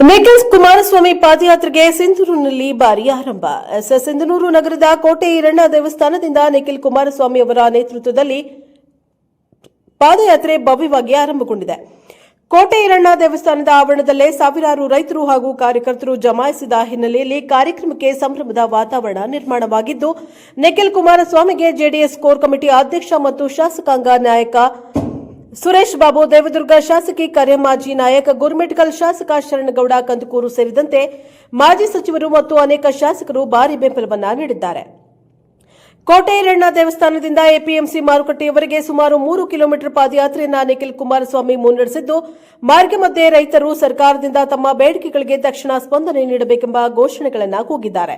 ನಿಖಿಲ್ ಕುಮಾರಸ್ವಾಮಿ ಪಾದಯಾತ್ರೆಗೆ ಸಿಂಧೂರಿನಲ್ಲಿ ಭಾರಿ ಆರಂಭ. ಸಿಂಧನೂರು ನಗರದ ಕೋಟೆ ಈರಣ್ಣ ದೇವಸ್ಥಾನದಿಂದ ನಿಖಿಲ್ ಕುಮಾರಸ್ವಾಮಿ ಅವರ ನೇತೃತ್ವದಲ್ಲಿ ಪಾದಯಾತ್ರೆ ಭವ್ಯವಾಗಿ ಆರಂಭಗೊಂಡಿದೆ. ಕೋಟೆ ಈರಣ್ಣ ದೇವಸ್ಥಾನದ ಆವರಣದಲ್ಲೇ ಸಾವಿರಾರು ರೈತರು ಹಾಗೂ ಕಾರ್ಯಕರ್ತರು ಜಮಾಯಿಸಿದ ಹಿನ್ನೆಲೆಯಲ್ಲಿ ಕಾರ್ಯಕ್ರಮಕ್ಕೆ ಸಂಭ್ರಮದ ವಾತಾವರಣ ನಿರ್ಮಾಣವಾಗಿದ್ದು, ನಿಖಿಲ್ ಕುಮಾರಸ್ವಾಮಿಗೆ ಜೆಡಿಎಸ್ ಕೋರ್ ಕಮಿಟಿ ಅಧ್ಯಕ್ಷ ಮತ್ತು ಶಾಸಕಾಂಗ ನಾಯಕ ಸುರೇಶ್ ಬಾಬು, ದೇವದುರ್ಗ ಶಾಸಕಿ ಕರೆಮಾಜಿ ನಾಯಕ ಗುರುಮಿಟ್ಕಲ್ ಶಾಸಕ ಶರಣಗೌಡ, ಕಂದಕೂರು ಸೇರಿದಂತೆ ಮಾಜಿ ಸಚಿವರು ಮತ್ತು ಅನೇಕ ಶಾಸಕರು ಭಾರಿ ಬೆಂಬಲವನ್ನ ನೀಡಿದ್ದಾರೆ. ಕೋಟೆ ಈರಣ್ಣ ದೇವಸ್ಥಾನದಿಂದ ಎಪಿಎಂಸಿ ಮಾರುಕಟ್ಟೆಯವರೆಗೆ ಸುಮಾರು ಮೂರು ಕಿಲೋಮೀಟರ್ ಪಾದಯಾತ್ರೆಯನ್ನು ನಿಖಿಲ್ ಕುಮಾರಸ್ವಾಮಿ ಮುನ್ನಡೆಸಿದ್ದು, ಮಾರ್ಗ ಮಧ್ಯೆ ರೈತರು ಸರ್ಕಾರದಿಂದ ತಮ್ಮ ಬೇಡಿಕೆಗಳಿಗೆ ತಕ್ಷಣ ಸ್ಪಂದನೆ ನೀಡಬೇಕೆಂಬ ಘೋಷಣೆಗಳನ್ನು ಕೂಗಿದ್ದಾರೆ.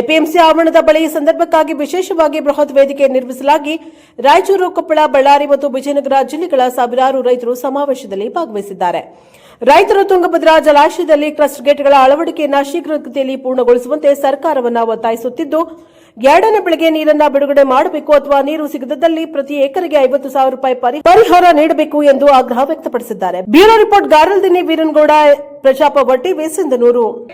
ಎಪಿಎಂಸಿ ಆವರಣದ ಬಳಿ ಸಂದರ್ಭಕ್ಕಾಗಿ ವಿಶೇಷವಾಗಿ ಬೃಹತ್ ವೇದಿಕೆ ನಿರ್ಮಿಸಲಾಗಿ ರಾಯಚೂರು, ಕೊಪ್ಪಳ, ಬಳ್ಳಾರಿ ಮತ್ತು ವಿಜಯನಗರ ಜಿಲ್ಲೆಗಳ ಸಾವಿರಾರು ರೈತರು ಸಮಾವೇಶದಲ್ಲಿ ಭಾಗವಹಿಸಿದ್ದಾರೆ. ರೈತರು ತುಂಗಭದ್ರಾ ಜಲಾಶಯದಲ್ಲಿ ಕ್ರಸ್ಟ್ ಗೇಟ್ಗಳ ಅಳವಡಿಕೆಯನ್ನು ಶೀಘ್ರಗತಿಯಲ್ಲಿ ಪೂರ್ಣಗೊಳಿಸುವಂತೆ ಸರ್ಕಾರವನ್ನು ಒತ್ತಾಯಿಸುತ್ತಿದ್ದು ಎರಡನೇ ಬೆಳೆಗೆ ನೀರನ್ನ ಬಿಡುಗಡೆ ಮಾಡಬೇಕು ಅಥವಾ ನೀರು ಸಿಗದಿದ್ದಲ್ಲಿ ಪ್ರತಿ ಎಕರೆಗೆ ಐವತ್ತು ಸಾವಿರ ರೂಪಾಯಿ ಪರಿ- ಪರಿಹಾರ ನೀಡಬೇಕು ಎಂದು ಆಗ್ರಹ ವ್ಯಕ್ತಪಡಿಸಿದ್ದಾರೆ. ಬ್ಯೂರೋ ರಿಪೋರ್ಟ್ ಗಾರಲ್ದಿನಿ ವೀರನ್ಗೌಡ, ಪ್ರಜಾಪ ವಟ್ಟಿ ವೇಸಂದನೂರು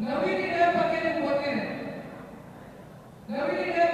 Nabi tidak dah pakai dan buat ni. Nabi tidak.